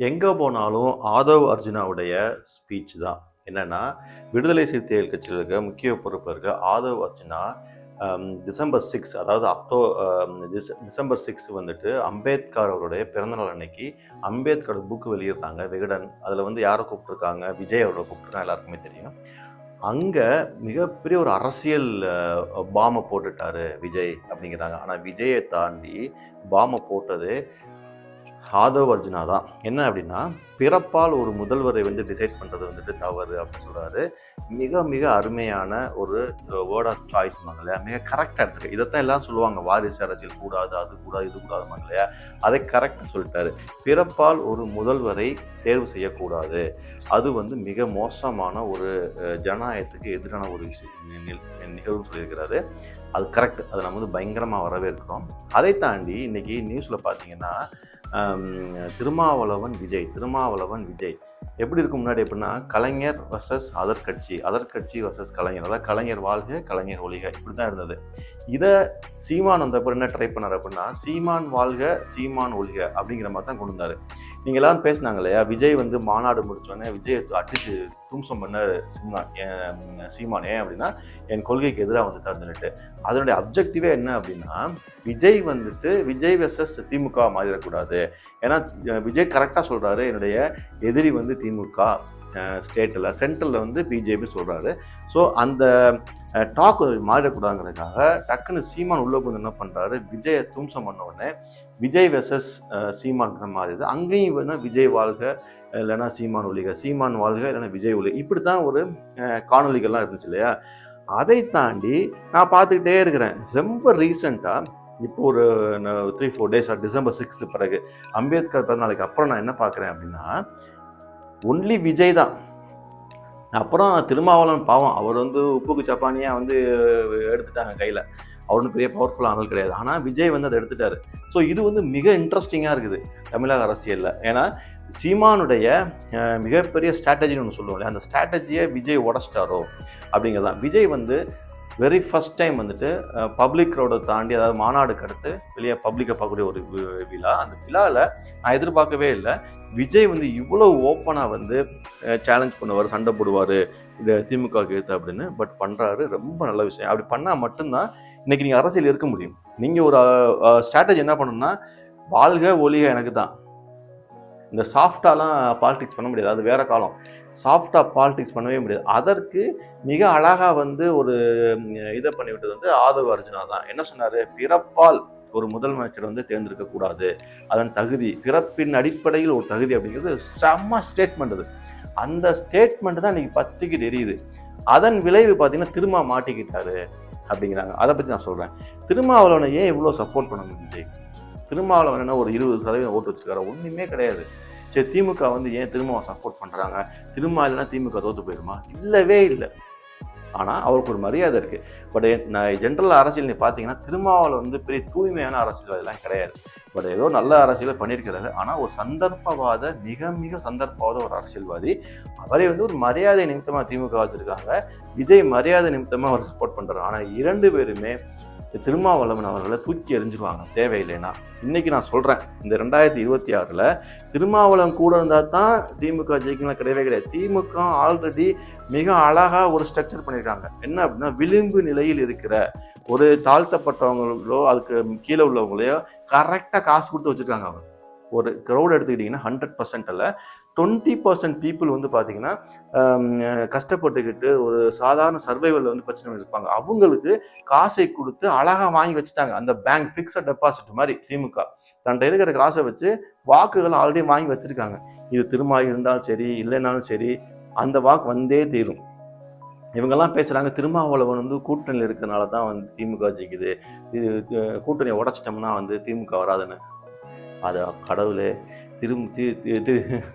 எங்கே போனாலும் ஆதவ் அர்ஜுனாவுடைய ஸ்பீச் தான். என்னென்னா விடுதலை சிறுத்தைகள் கட்சியில் இருக்க முக்கிய பொறுப்பில் இருக்க ஆதவ் அர்ஜுனா டிசம்பர் சிக்ஸ் அதாவது அக்டோ டிச- டிசம்பர் சிக்ஸ் வந்துட்டு அம்பேத்கர் அவருடைய பிறந்தநாள் அன்னைக்கு அம்பேத்கர் புக்கு வெளியிடுறாங்க விகடன். அதில் வந்து யாரை கூப்பிட்ருக்காங்க விஜய் அவரை கூப்பிட்ருக்காங்க எல்லாருக்குமே தெரியும். அங்கே மிகப்பெரிய ஒரு அரசியல் பாமை போட்டுட்டாரு விஜய் அப்படிங்கிறாங்க. ஆனால் விஜயை தாண்டி பாமை போட்டது ஆதவ் அர்ஜுனா தான். என்ன அப்படின்னா பிறப்பால் ஒரு முதல்வரை வந்து டிசைட் பண்ணுறது வந்துட்டு தவறு அப்படின்னு சொல்கிறாரு மிக மிக அருமையான ஒரு வேர்ட் ஆஃப் சாய்ஸ் இல்லையா? மிக கரெக்டாக எடுத்துருக்கு இதைத்தான் எல்லாம் சொல்லுவாங்க. வாரிசு அரசியல் கூடாது அது கூடாது இது கூடாது இல்லையா? அதை கரெக்டாக சொல்லிட்டாரு. பிறப்பால் ஒரு முதல்வரை தேர்வு செய்யக்கூடாது. அது வந்து மிக மோசமான ஒரு ஜனநாயகத்துக்கு எதிரான ஒரு விஷயம் நிகழ்வு சொல்லியிருக்கிறாரு. அது கரெக்ட் அதை நம்ம வந்து பயங்கரமாக வரவேற்கிறோம். அதை தாண்டி இன்றைக்கி நியூஸில் பார்த்தீங்கன்னா திருமாவளவன் விஜய் திருமாவளவன் விஜய். எப்படி இருக்கும் முன்னாடி எப்படின்னா கலைஞர் வர்சஸ் அதர் கட்சி அதர் கட்சி வர்சஸ் கலைஞர். அதாவது கலைஞர் வாழ்க கலைஞர் ஒழிக. இப்படி தான் இருந்தது. இதை சீமான் வந்தப்போ என்ன ட்ரை பண்ணார் அப்படின்னா சீமான் வாழ்க சீமான் ஒழிக அப்படிங்கிற மாதிரி தான் கொண்டு வந்தார். நீங்கள் எல்லாரும் பேசினாங்க இல்லையா விஜய் வந்து மாநாடு முடிச்சோடனே விஜய் அடிச்சு தும்சம் பண்ண சீமான் சீமான் ஏன் அப்படின்னா என் கொள்கைக்கு எதிராக வந்துட்டார் சொல்லிட்டு. அதனுடைய அப்ஜெக்டிவே என்ன அப்படின்னா விஜய் வந்துட்டு விஜய் வெர்சஸ் திமுக மாறிடக்கூடாது. ஏன்னா விஜய் கரெக்டாக சொல்கிறாரு என்னுடைய எதிரி வந்து திமுக. ஸ்டேட்டில் சென்ட்ரலில் வந்து பிஜேபி சொல்கிறாரு ஸோ அந்த டாக் மாறிடக்கூடாதுங்கிறதுக்காக டக்குன்னு சீமான் உள்ளே கொஞ்சம் என்ன பண்ணுறாரு விஜயை தும்சம் பண்ண உடனே விஜய் வெசஸ் சீமான் மாறிடுது அங்கேயும் வேணால் விஜய் வாழ்க இல்லைன்னா சீமான் ஒழிக சீமான் வாழ்க இல்லைன்னா விஜய் ஒழிக. இப்படி தான் ஒரு காணொலிகள்லாம் காணொளிகள்லாம் இருந்துச்சு இல்லையா? அதை தாண்டி நான் பார்த்துக்கிட்டே இருக்கிறேன். ரொம்ப ரீசெண்டாக இப்போ ஒரு three four days December sixth பிறகு அம்பேத்கர் பிறந்தநாளைக்கு அப்புறம் நான் என்ன பார்க்குறேன் அப்படின்னா ஒன்லி விஜய் தான். அப்புறம் திருமாவளவன் பாவம் அவர் வந்து உப்புக்கு சப்பானியாக வந்து எடுத்துட்டாங்க கையில். அவர் ஒன்றும் பெரிய பவர்ஃபுல்லான ஆள் கிடையாது. ஆனால் விஜய் வந்து அதை எடுத்துட்டாரு. ஸோ இது வந்து மிக இன்ட்ரெஸ்டிங்காக இருக்குது தமிழக அரசியலில். ஏன்னா சீமானுடைய மிகப்பெரிய ஸ்ட்ராட்டஜின்னு ஒன்று சொல்லுவோம் இல்லையா? அந்த ஸ்ட்ராட்டஜியை விஜய் உடச்சிட்டாரோ அப்படிங்கிறது தான் விஜய் வந்து வெரி ஃபஸ்ட் டைம் வந்துட்டு பப்ளிக் ரோடை தாண்டி அதாவது மாநாடுக்கு அடுத்து வெளியே பப்ளிக்கை பார்க்கக்கூடிய ஒரு விழா. அந்த விழாவில் நான் எதிர்பார்க்கவே இல்லை. விஜய் வந்து இவ்வளோ ஓப்பனாக வந்து சேலஞ்ச் பண்ணுவார் சண்டை போடுவார் இந்த திமுக எடுத்து அப்படின்னு. பட் பண்ணுறாரு ரொம்ப நல்ல விஷயம். அப்படி பண்ணால் மட்டும்தான் இன்றைக்கி நீங்கள் அரசியல் இருக்க முடியும். நீங்கள் ஒரு ஸ்ட்ராட்டஜி என்ன பண்ணணும்னா வாழ்க ஒளிக எனக்கு தான். இந்த சாஃப்டாலாம் பாலிடிக்ஸ் பண்ண முடியாது. அது வேற காலம். சாஃப்டாக பாலிடிக்ஸ் பண்ணவே முடியாது. அதற்கு மிக அழகாக வந்து ஒரு இதை பண்ணிவிட்டது வந்து ஆதவ அர்ஜுனா தான். என்ன சொன்னார்? பிறப்பால் ஒரு முதலமைச்சர் வந்து தேர்ந்தெடுக்கக்கூடாது அதன் தகுதி பிறப்பின் அடிப்படையில் ஒரு தகுதி அப்படிங்கிறது செம்ம ஸ்டேட்மெண்ட் அது. அந்த ஸ்டேட்மெண்ட் தான் இன்னைக்கு பத்திரிக்கை தெரியுது அதன் விளைவு பார்த்தீங்கன்னா திரும்ப மாட்டிக்கிட்டாரு அப்படிங்கிறாங்க. அதை பற்றி நான் சொல்கிறேன் திருமாவளவனை ஏன் இவ்வளோ சப்போர்ட் பண்ணணும் விஜய் திருமாவளவன் என்ன ஒரு இருபது சதவீதம் ஓட்டு வச்சுருக்காரு? ஒன்றுமே கிடையாது. சரி திமுக வந்து ஏன் திரும்ப சப்போர்ட் பண்ணுறாங்க திரும்ப இல்லைன்னா திமுக தோற்று போயிடுமா இல்லவே இல்லை. ஆனால் அவருக்கு ஒரு மரியாதை இருக்குது பட் நான் ஜென்ரல் அரசியல் நீ பார்த்தீங்கன்னா திருமாவளவன் வந்து பெரிய தூய்மையான அரசியல் அதெல்லாம் கிடையாது. பட் ஏதோ நல்ல அரசியலை பண்ணியிருக்கிறாரு. ஆனால் ஒரு சந்தர்ப்பவாத மிக மிக சந்தர்ப்பவாத ஒரு அரசியல்வாதி அவரை வந்து ஒரு மரியாதை நிமித்தமாக திமுக வச்சுருக்காங்க. விஜய் மரியாதை நிமித்தமாக அவர் சப்போர்ட் பண்ணுறாரு ஆனால் இரண்டு பேருமே திருமாவளவன் அவர்களை தூக்கி எறிஞ்சிருவாங்க. தேவையில்லைன்னா. இன்னைக்கு நான் சொல்கிறேன் இந்த ரெண்டாயிரத்தி இருபத்தி ஆறில் திருமாவளவன் கூட இருந்தால் தான் திமுக ஜெயிக்கலாம் கிடையவே கிடையாது. திமுக ஆல்ரெடி மிக அழகாக ஒரு ஸ்ட்ரக்சர் பண்ணியிருக்காங்க என்ன அப்படின்னா விளிம்பு நிலையில் இருக்கிற ஒரு தாழ்த்தப்பட்டவங்களோ அதுக்கு கீழே உள்ளவங்களையோ கரெக்டாக காசு கொடுத்து வச்சுருக்காங்க அவங்க. ஒரு க்ரௌட் எடுத்துக்கிட்டிங்கன்னா hundred percent twenty percent people வந்து பார்த்தீங்கன்னா கஷ்டப்பட்டுக்கிட்டு ஒரு சாதாரண சர்வைவலில் வந்து பிரச்சனை இருப்பாங்க அவங்களுக்கு காசை கொடுத்து அழகாக வாங்கி வச்சுட்டாங்க. அந்த பேங்க் ஃபிக்ஸட் டெபாசிட் மாதிரி திமுக. தன்ட்ட இருக்கிற காசை வச்சு வாக்குகள் ஆல்ரெடி வாங்கி வச்சுருக்காங்க. இது திரும்ப இருந்தாலும் சரி இல்லைனாலும் சரி அந்த வாக்கு வந்தே தீரும். இவங்கெல்லாம் பேசுகிறாங்க திருமாவளவன் வந்து கூட்டணியில் இருக்கிறனால தான் வந்து திமுக ஜெயிக்குது. இது கூட்டணியை உடச்சிட்டோம்னா வந்து திமுக வராதுன்னு. அதை கடவுளே. திரும் தி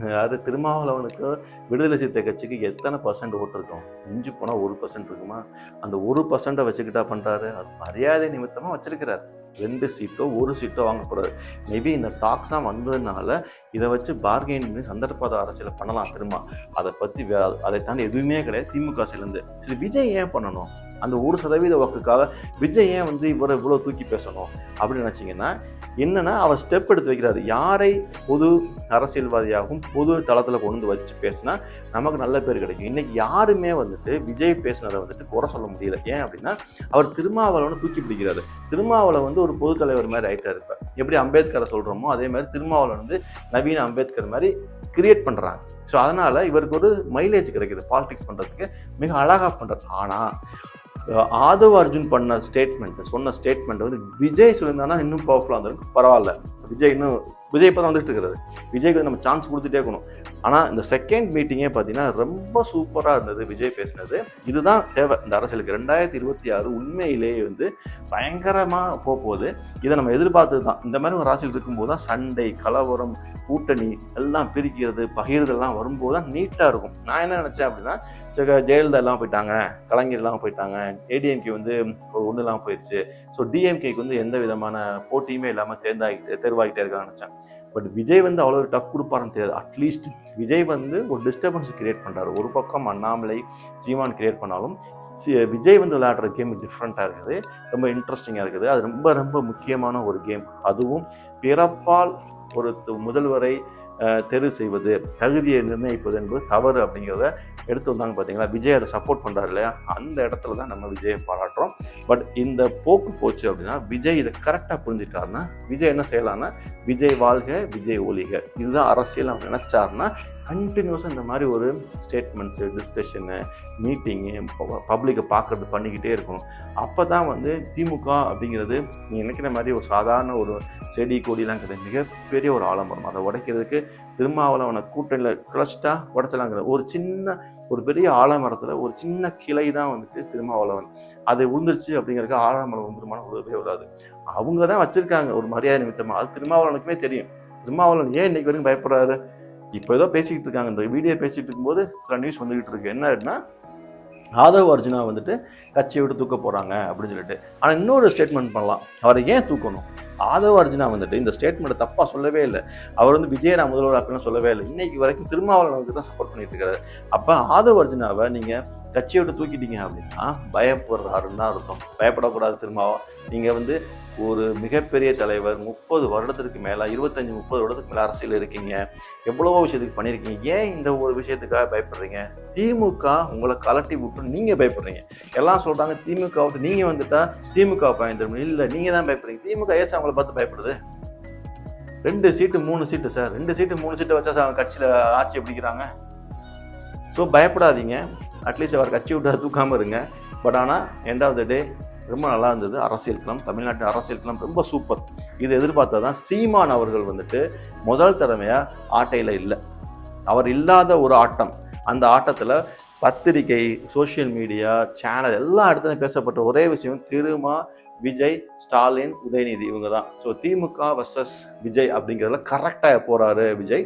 அதாவது திருமாவளவனுக்கு விடுதலை சிறுத்தை கட்சிக்கு எத்தனை பர்சன்ட் ஓட்டு இருக்கும்? மிஞ்சி போனால் ஒரு பர்சன்ட் இருக்குமா? அந்த ஒரு பர்சன்ட்டை வச்சுக்கிட்டா பண்ணுறாரு அது மரியாதை நிமித்தமாக வச்சுருக்கிறார். ரெண்டு சீட்டோ ஒரு சீட்டோ வாங்கக்கூடாது. மேபி இந்த டாக்ஸ்லாம் வந்ததுனால இதை வச்சு பார்கெயின் பண்ணி சந்தர்ப்பத அரசியலை பண்ணலாம் திரும்ப. அதை பற்றி வே அதை தாண்டி எதுவுமே கிடையாது. திமுக சைலேருந்து சரி விஜய் ஏன் பண்ணணும்? அந்த ஒரு சதவீத வாக்குக்காக விஜய் ஏன் வந்து இவரை இவ்வளோ தூக்கி பேசணும்? அப்படின்னு நினச்சிங்கன்னா என்னென்னா அவர் ஸ்டெப் எடுத்து வைக்கிறாரு. யாரை பொது அரசியல்வாதியாகவும் பொது தளத்தில் கொண்டு வந்து வச்சு பேசினா நமக்கு நல்ல பேர் கிடைக்கும். இன்னைக்கு யாருமே வந்துட்டு விஜய் பேசினதை வந்துட்டு குறை சொல்ல முடியல. ஏன் அப்படின்னா அவர் திருமாவளவனை தூக்கி பிடிக்கிறாரு. திருமாவளவன் வந்து ஒரு பொது தலைவர் மாதிரி ஆயிட்டாரு இப்ப. எப்படி அம்பேத்கரை சொல்கிறோமோ அதே மாதிரி திருமாவளவன் வந்து நவீன அம்பேத்கர் மாதிரி கிரியேட் பண்ணுறாங்க ஸோ அதனால் இவருக்கு ஒரு மைலேஜ் கிடைக்கிது பாலிடிக்ஸ் பண்ணுறதுக்கு மிக அழகாக பண்ணுறது ஆனால் ஆதவ் அர்ஜுன் பண்ண ஸ்டேட்மெண்ட் சொன்ன ஸ்டேட்மெண்ட் வந்து விஜய் சொல்லியிருந்தானா இன்னும் பவர்ஃபுல்லாக இருந்திருக்கும். பரவாயில்ல. விஜய் இன்னும் விஜய் இப்போ தான் வந்துட்டு இருக்கிறது விஜய்க்கு வந்து நம்ம சான்ஸ் கொடுத்துட்டே இருக்கணும். ஆனால் இந்த செகண்ட் மீட்டிங்கே பார்த்தீங்கன்னா ரொம்ப சூப்பராக இருந்தது விஜய் பேசினது. இதுதான் தேவை. இந்த அரசியலுக்கு ரெண்டாயிரத்தி இருபத்தி ஆறு உண்மையிலேயே வந்து பயங்கரமாக போக போகுது. இதை நம்ம எதிர்பார்த்தது தான். இந்த மாதிரி ஒரு அரசியல் இருக்கும்போது தான் சண்டை கலவரம் கூட்டணி எல்லாம் பிரிக்கிறது பகிர்தெல்லாம் வரும்போது தான் நீட்டாக இருக்கும். நான் என்ன நினச்சேன் அப்படின்னா ஸோ ஜெயலலிதா எல்லாம் போயிட்டாங்க கலைஞர் எல்லாம் போயிட்டாங்க ஏடிஎம்கே வந்து ஒன்றும் இல்லாமல் போயிடுச்சு ஸோ டிஎம்கேக்கு வந்து எந்த விதமான போட்டியுமே இல்லாமல் தேர்ந்தாகிட்டு தேர்வாகிட்டே இருக்கான்னு நினச்சேன். பட் விஜய் வந்து அவ்வளோ டஃப் கொடுப்பாருன்னு தெரியாது. அட்லீஸ்ட் விஜய் வந்து ஒரு டிஸ்டர்பன்ஸ் கிரியேட் பண்ணுறாரு ஒரு பக்கம் அண்ணாமலை சீமான் கிரியேட் பண்ணாலும் சி- விஜய் வந்து விளையாடுற கேம் டிஃப்ரெண்ட்டாக இருக்குது. ரொம்ப இன்ட்ரெஸ்டிங்காக இருக்குது. அது ரொம்ப ரொம்ப முக்கியமான ஒரு கேம் அதுவும் பிறப்பால் ஒரு முதல்வரை தெரிவு செய்வது தகுதியை நிர்ணயிப்பது என்பது தவறு அப்படிங்கிறத எடுத்து வந்தாங்க பார்த்தீங்களா விஜய் அதை சப்போர்ட் பண்ணுறாரு இல்லையா? அந்த இடத்துல தான் நம்ம விஜயை பாராட்டுறோம். பட் இந்த போக்கு போச்சு அப்படின்னா விஜய் இதை கரெக்டாக புரிஞ்சுட்டாருன்னா விஜய் என்ன செய்யலாம்னா விஜய் வாழ்க விஜய் ஒழிக இதுதான் அரசியல் அவர் நினச்சாருன்னா கண்டினியூஸாக இந்த மாதிரி ஒரு ஸ்டேட்மெண்ட்ஸு டிஸ்கஷனு மீட்டிங்கு பப்ளிக்கை பார்க்கறது பண்ணிக்கிட்டே இருக்கணும். அப்போ தான் வந்து திமுக அப்படிங்கிறது நீ நினைக்கிற மாதிரி ஒரு சாதாரண ஒரு செடி கொடிலாம் கிடையாது. மிகப்பெரிய ஒரு ஆலமரம். அதை உடைக்கிறதுக்கு திருமாவளவனை கூட்டணியில் கிளஸ்டா உடைச்சலாங்கிற ஒரு சின்ன ஒரு பெரிய ஆலமரத்தில் ஒரு சின்ன கிளை தான் வந்துட்டு திருமாவளவன். அது விழுந்துருச்சு அப்படிங்கிறதுக்கு ஆலமரம் வந்துருமான உதவே வராது அவங்க தான் வச்சுருக்காங்க ஒரு மரியாதை நிமித்தமாக அது திருமாவளவனுக்குமே தெரியும். திருமாவளவன் ஏன் இன்னைக்கு வரைக்கும் பயப்படுறாரு? இப்போ ஏதோ பேசிக்கிட்டு இருக்காங்க. இந்த வீடியோ பேசிகிட்டு இருக்கும்போது சில நியூஸ் வந்துக்கிட்டு இருக்கு. என்ன ஆதவ் அர்ஜுனா வந்துட்டு கட்சியை விட்டு தூக்க போகிறாங்க அப்படின்னு சொல்லிட்டு. ஆனால் இன்னொரு ஸ்டேட்மெண்ட் பண்ணலாம். அவரை ஏன் தூக்கணும்? ஆதவ் அர்ஜுனா வந்துட்டு இந்த ஸ்டேட்மெண்ட்டை தப்பாக சொல்லவே இல்லை. அவர் வந்து விஜய் நான் முதல்வர் அப்படின்னு சொல்லவே இல்லை. இன்னைக்கு வரைக்கும் திருமாவளவனுக்கு தான் சப்போர்ட் பண்ணிட்டு இருக்காரு. அப்போ ஆதவ் அர்ஜுனாவை நீங்கள் கட்சியை விட்டு தூக்கிட்டீங்க அப்படின்னா பயப்படுறாருன்னு தான் அர்த்தம் பயப்படக்கூடாது திருமாவளவன் நீங்கள் வந்து ஒரு மிகப்பெரிய தலைவர் முப்பது வருடத்திற்கு மேலே இருபத்தஞ்சி முப்பது வருடத்துக்கு மேலே அரசியல் இருக்கீங்க. எவ்வளவோ விஷயத்துக்கு பண்ணியிருக்கீங்க. ஏன் இந்த ஒரு விஷயத்துக்காக பயப்படுறீங்க? திமுக உங்களை கலட்டி விட்டு நீங்கள் பயப்படுறீங்க. எல்லாம் சொல்கிறாங்க திமுக விட்டு நீங்கள் வந்துட்டால் திமுக பயந்துடும் இல்லை நீங்கள் தான் பயப்படுறீங்க. திமுக ஏசா அவங்கள பார்த்து பயப்படுது? ரெண்டு சீட்டு மூணு சீட்டு சார். ரெண்டு சீட்டு மூணு சீட்டை வச்சா சார் கட்சியில் ஆட்சி பிடிக்கிறாங்க? ஸோ பயப்படாதீங்க. அட்லீஸ்ட் அவர் கட்சி விட்டு தூக்காமல் இருங்க. பட் ஆனால் எண்ட் ஆஃப் த டே ரொம்ப நல்லா இருந்தது. அரசியல் களம் தமிழ்நாட்டு அரசியல் களம் ரொம்ப சூப்பர் இது எதிர்பார்த்தா தான் சீமான் அவர்கள் வந்துட்டு முதல் திறமையாக ஆட்டையில் இல்லை. அவர் இல்லாத ஒரு ஆட்டம். அந்த ஆட்டத்தில் பத்திரிகை சோஷியல் மீடியா சேனல் எல்லா இடத்துலையும் பேசப்பட்ட ஒரே விஷயம் திருமா விஜய் ஸ்டாலின் உதயநிதி இவங்க தான் ஸோ திமுக வர்சஸ் விஜய் அப்படிங்கிறதுல கரெக்டாக போகிறாரு விஜய்.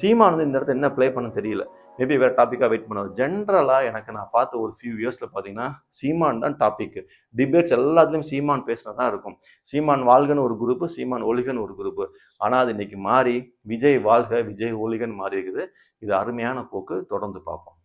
சீமான் வந்து இந்த இடத்துல என்ன ப்ளே பண்ண தெரியல. மேபி வேறு டாப்பிக்காக வெயிட் பண்ணுவோம் ஜென்ரலாக எனக்கு நான் பார்த்த ஒரு ஃபியூ இயர்ஸில் பார்த்தீங்கன்னா சீமான் தான் டாபிக் டிபேட்ஸ் எல்லாத்துலேயும் சீமான் பேசினா தான் இருக்கும். சீமான் வாழ்கன்னு ஒரு குரூப்பு சீமான் ஒலிகன் ஒரு குரூப்பு ஆனால் அது இன்னைக்கு மாறி விஜய் வாழ்க விஜய் ஒலிகன் மாறி இருக்குது. இது அருமையான போக்கு. தொடர்ந்து பார்ப்போம்.